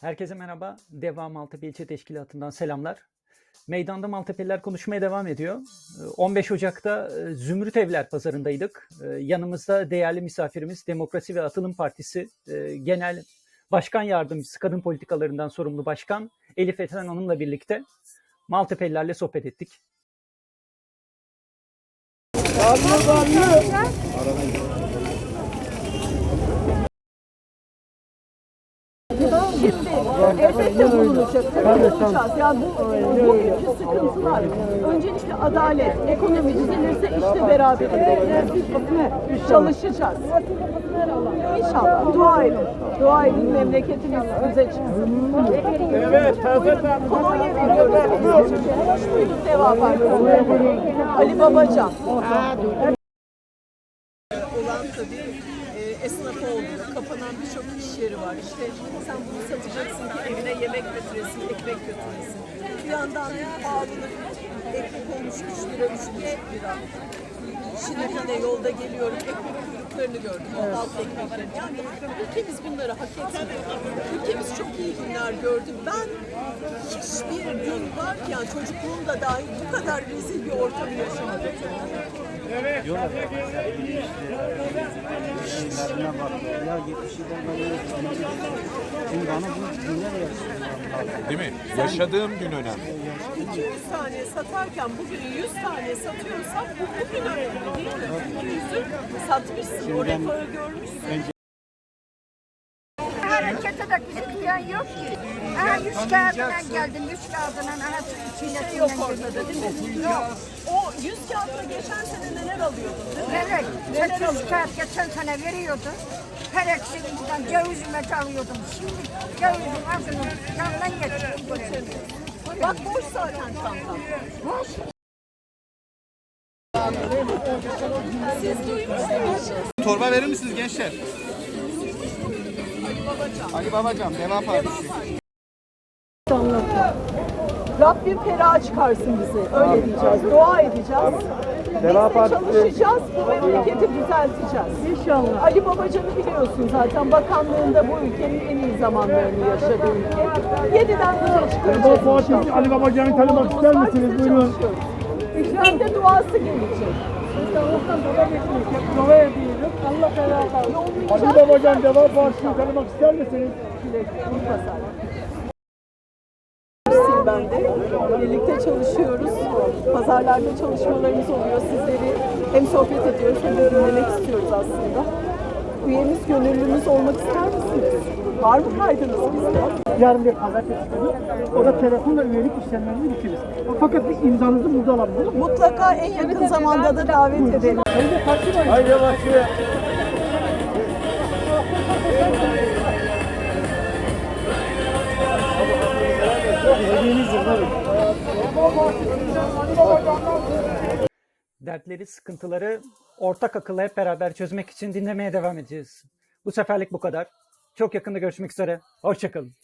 Herkese merhaba. Deva Maltepe İlçe Teşkilatı'ndan selamlar. Meydanda Maltepe'liler konuşmaya devam ediyor. Ee, 15 Ocak'ta e, Zümrüt Evler pazarındaydık. Ee, Yanımızda değerli misafirimiz Demokrasi ve Atılım Partisi e, Genel Başkan Yardımcısı Kadın Politikalarından sorumlu başkan Elif Eten Hanım'la birlikte Maltepe'lilerle sohbet ettik. Elbette bulunacak. Bulunacağız. Yani bu, bugünkü sıkıntılar. Öncelikle adalet, ekonomi düzelirse işte beraber çalışacağız. İnşallah. Dua edin. Dua edin memleketimiz bize çıksın. Evet, Kolonya veriyoruz. Hoş bulduk Deva Partisi. Ali Babacan. Tabii e, esnaf oluyor. Kapanan birçok iş yeri var. İşte sen bunu satacaksın ki evine yemek götüresin, ekmek götüresin. Bir yandan pahalılık, ekmek olmuş 3 lira, 3,5 lira. Şimdi yine yolda geliyorum, ekmek kuyruklarını gördüm, o halk ekmeklerini. Yani ülkemiz bunları hak etmiyor. Ülkemiz çok iyi günler gördü. Ben hiçbir gün var ki yani çocukluğumda dahil bu kadar rezil bir ortamı yaşamadım. işlerine bakıyor. Ya 70'den beri Şimdi bana bu günler yaşıyor. Değil mi? Yaşadığım gün önemli. 200 tane satarken bugün 100 tane satıyorsak bu bugün önemli 200'ü satmışsın, o rekoru görmüşsün. Harekete de gitmeyen yok ki. Aha yüz kağıdına geldim, yüz kağıdına aha içine Şey yok ortada değil mi? Yok. O 100 kağıtla geçen sene neler alıyordun değil mi? Evet, sen yüz kağıt geçen sene veriyordu. Her eksik buradan cevizime alıyordum. Şimdi cevizin yandan getirdim buraya. Bak boş zaten çantam. Boş. Torba verir misiniz gençler? Ali Babacan. Ali Babacan, Deva Partisi. Rabbim ferah çıkarsın bizi. Öyle diyeceğiz. Dua edeceğiz. Biz de çalışacağız. Bu memleketi düzelteceğiz. İnşallah. Ali Babacan'ı biliyorsun zaten. Bakanlığında bu ülkenin en iyi zamanlarını yaşadığı ülke. Yeniden düze çıkaracağız. Fatih Ali Babacan'ı tanımak ister misiniz? Buyurun. Bir de duası gelecek. Dua ediyoruz. Allah beraber. Ali Babacan Deva Partisi'ni tanımak ister misiniz? Ben de. Birlikte çalışıyoruz. Pazarlarda çalışmalarımız oluyor. Sizleri hem sohbet ediyoruz hem de dinlemek istiyoruz aslında. Üyemiz, gönüllümüz olmak ister misiniz? Var mı kaydınız bizde? Yarın bir pazartesi günü. O da telefonla üyelik işlemlerini bitiririz. Fakat bir imzanızı burada alabilirim. Mutlaka en yakın zamanda da davet edelim. Haydi başlıyor. Dertleri, sıkıntıları ortak akılla hep beraber çözmek için dinlemeye devam edeceğiz. Bu seferlik bu kadar. Çok yakında görüşmek üzere. Hoşçakalın.